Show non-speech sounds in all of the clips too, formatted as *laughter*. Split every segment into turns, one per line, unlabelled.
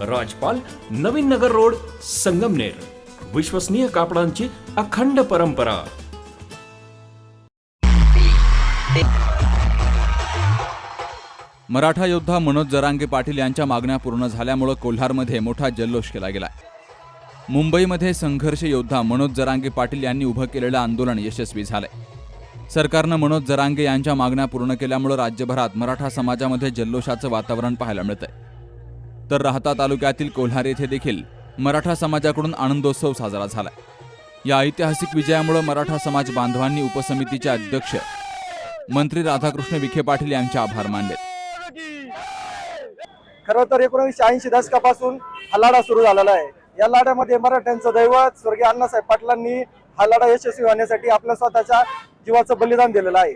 राजपाल Navin Nagar road Sangamner. विश्वसनीय कापडांची अखंड परंपरा.
मराठा योद्धा मनोज जरांगे पाटील यांच्या मागण्या पूर्ण झाल्यामुळं कोल्हारमध्ये मोठा जल्लोष केला गेला. मुंबईमध्ये संघर्ष योद्धा मनोज जरांगे पाटील यांनी उभं केलेलं आंदोलन यशस्वी झालंय. सरकारनं मनोज जरांगे यांच्या मागण्या पूर्ण केल्यामुळं राज्यभरात मराठा समाजामध्ये जल्लोषाचं वातावरण पाहायला मिळतंय. तर राहता तालुक्यातील कोल्हार येथे देखील मराठा समाजाकडून आनंदोत्सव साजरा झाला. या ऐतिहासिक विजयामुळे मराठा समाज बांधवांनी उपसमितीचे अध्यक्ष मंत्री राधाकृष्ण विखे पाटील यांचे आभार मानले.
खरं तर एकोणीसशे ऐंशी दशकापासून हा लढा सुरू झालेला आहे. या लढ्यामध्ये मराठ्यांचं दैवत स्वर्गीय अण्णासाहेब पाटलांनी हा लढा यशस्वी होण्यासाठी आपल्या स्वतःच्या जीवाचं बलिदान दिलेलं आहे.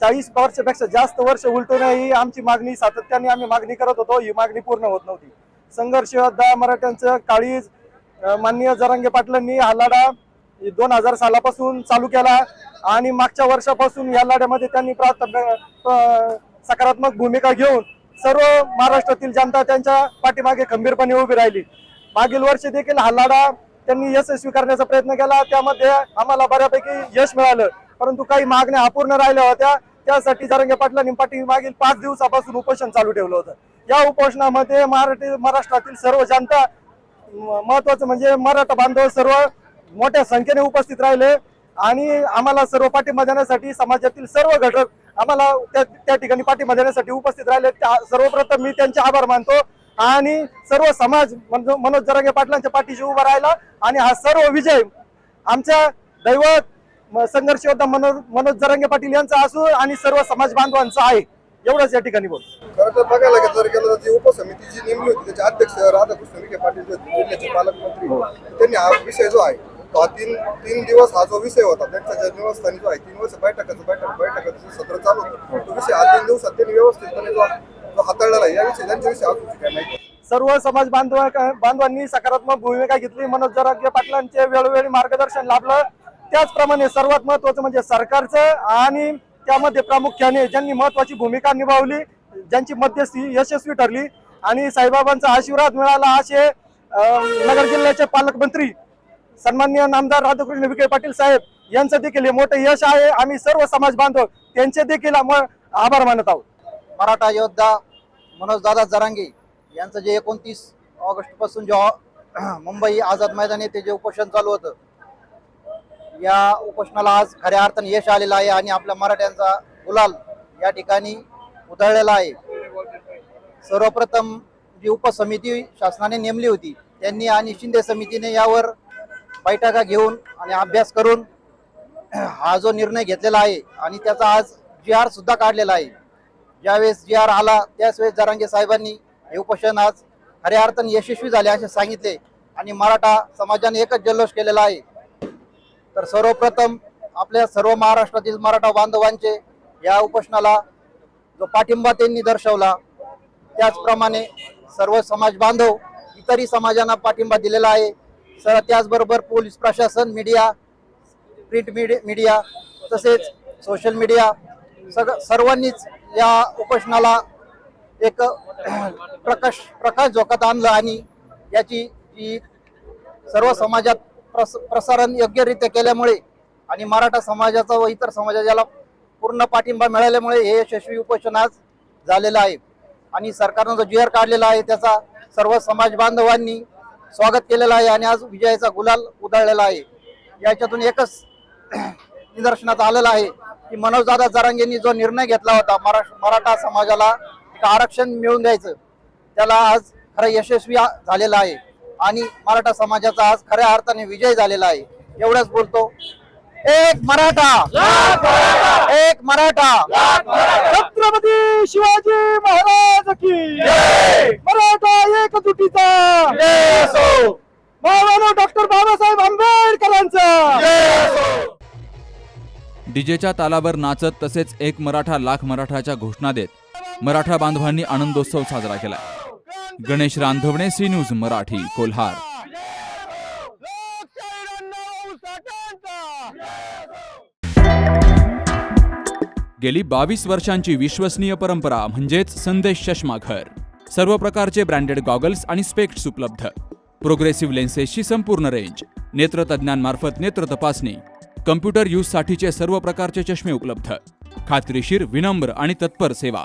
चाळीस वर्षापेक्षा जास्त वर्ष उलटूनही आमची मागणी सातत्याने आम्ही मागणी करत होतो. ही मागणी पूर्ण होत नव्हती. संघर्ष दहा मराठ्यांचं काळीज माननीय जरांगे पाटलांनी हा लढा दोन हजार सालापासून चालू केला आणि मागच्या वर्षापासून या लढ्यामध्ये त्यांनी सकारात्मक भूमिका घेऊन सर्व महाराष्ट्रातील जनता त्यांच्या पाठीमागे खंबीरपणे उभी राहिली. मागील वर्षी देखील हा लढा त्यांनी यशस्वी करण्याचा प्रयत्न केला. त्यामध्ये आम्हाला बऱ्यापैकी यश मिळालं. परंतु काही मागण्या अपूर्ण राहिल्या होत्या. त्यासाठी जरंगे पाटलांनी पाठी मागील पाच दिवसापासून उपोषण चालू ठेवलं होतं. या उपोषणामध्ये मराठी महाराष्ट्रातील सर्व जनता महत्वाचं म्हणजे मराठा बांधव सर्व मोठ्या संख्येने उपस्थित राहिले आणि आम्हाला सर्व पाठिंबा देण्यासाठी समाजातील सर्व घटक आम्हाला त्या त्या ठिकाणी पाठिंबा देण्यासाठी उपस्थित राहिले. त्या सर्वप्रथम मी त्यांचे आभार मानतो आणि सर्व समाज मनोज जरांगे पाटलांच्या पाठीशी उभा राहिला आणि हा सर्व विजय आमच्या दैवत संघर्ष योद्धा मनोज मनोज जरांगे पाटील यांचा असू आणि सर्व समाज बांधवांचा आहे. एवढंच या ठिकाणी बोल
खरं तर बघायला गेलं जर गेलं तर जी उपसमिती जी नेमली होती त्याचे अध्यक्ष राधाकृष्ण विखे पाटील जे जिल्ह्याचे पालकमंत्री त्यांनी हा विषय जो आहे तो हा तीन तीन दिवस हा जो विषय होता त्यांच्या जन्मस्थानी जो आहे तीन वर्ष बैठकाचं बैठक बैठकाचं सत्र चालू होतं तो विषय हा तीन दिवसात त्यांनी व्यवस्थितपणे जो हाताळलेला आहे याविषयी त्यांच्याविषयी अजून काय माहिती
सर्व समाज बांधव बांधवांनी सकारात्मक भूमिका घेतली. मनोज जरांगे पाटलांचे वेळोवेळी मार्गदर्शन लाभलं. त्याचप्रमाणे सर्वात महत्वाचं म्हणजे सरकारचं आणि त्यामध्ये प्रामुख्याने ज्यांनी महत्वाची भूमिका निभावली ज्यांची मध्यस्थी यशस्वी ठरली आणि साईबाबांचा आशीर्वाद मिळाला असे अं, नगर जिल्ह्याचे पालकमंत्री सन्मान्य नामदार राधाकृष्ण विखे पाटील साहेब यांचं देखील हे मोठं यश आहे. आम्ही सर्व समाज बांधव त्यांचे देखील आभार मानत आहोत.
मराठा योद्धा मनोज दादा जरांगे यांचं जे एकोणतीस ऑगस्टपासून जे मुंबई आझाद मैदान येथे जे उपोषण चालू होतं या उपोषणाला आज खऱ्या अर्थाने यश आलेलं आहे आणि आपल्या मराठ्यांचा गुलाल या ठिकाणी उधळलेला आहे. सर्वप्रथम जी उपसमिती शासनाने नेमली होती त्यांनी आणि शिंदे समितीने यावर बैठका घेऊन आणि अभ्यास करून हा जो निर्णय घेतलेला आहे आणि त्याचा आज जी आर सुद्धा काढलेला आहे. ज्यावेळेस जी आर आला त्याच वेळेस जरांगे साहेबांनी हे उपोषण आज खऱ्या अर्थाने यशस्वी झाले असे सांगितले आणि मराठा समाजाने एकच जल्लोष केलेला आहे. तर सर्वप्रथम आपल्या सर्व महाराष्ट्रातील मराठा बांधवांचे या उपोषणाला जो पाठिंबा त्यांनी दर्शवला त्याचप्रमाणे सर्व समाज बांधव इतरही समाजांना पाठिंबा दिलेला आहे. सर त्याचबरोबर पोलीस प्रशासन मीडिया प्रिंट मीडिया मीडिया तसेच सोशल मीडिया सग सर्वांनीच या उपोषणाला एक *clears throat* प्रकाश प्रकाश झोकात आणलं आणि याची जी सर्व समाजात प्रस प्रसारण योग्यरित्या केल्यामुळे आणि मराठा समाजाचा व इतर समाजाला पूर्ण पाठिंबा मिळाल्यामुळे हे यशस्वी उपोषण आज झालेलं आहे. आणि सरकारनं जो जी आर काढलेला आहे त्याचा सर्व समाज बांधवांनी स्वागत केलेलं आहे आणि आज विजयाचा गुलाल उधळलेला आहे. याच्यातून एकच *clears throat* निदर्शनात आलेलं आहे की मनोजदादा जरांगेंनी जो निर्णय घेतला होता मरा- मराठा समाजाला आरक्षण मिळून द्यायचं त्याला आज खरं यशस्वी झालेलं आहे. आणि मराठा समाजाचा आज खऱ्या अर्थाने विजय झालेला आहे. एवढंच बोलतो. एक मराठा. एक मराठा.
छत्रपती शिवाजी महाराज की मराठा एकजुटीचा. महामानव डॉक्टर बाबासाहेब आंबेडकरांचा.
डीजेच्या तालावर नाचत तसेच एक मराठा लाख मराठाच्या घोषणा देत मराठा बांधवांनी आनंदोत्सव साजरा केला गणेश रांधवणे सी न्यूज मराठी कोल्हार. गेली बावीस वर्षांची विश्वसनीय परंपरा म्हणजेच संदेश चष्माघर सर्व प्रकारचे ब्रँडेड गॉगल्स आणि स्पेक्ट्स उपलब्ध. प्रोग्रेसिव्ह लेन्सेसची संपूर्ण रेंज. नेत्रतज्ञांमार्फत नेत्र तपासणी. कम्प्युटर यूजसाठीचे सर्व प्रकारचे चष्मे उपलब्ध. खात्रीशीर विनम्र आणि तत्पर सेवा.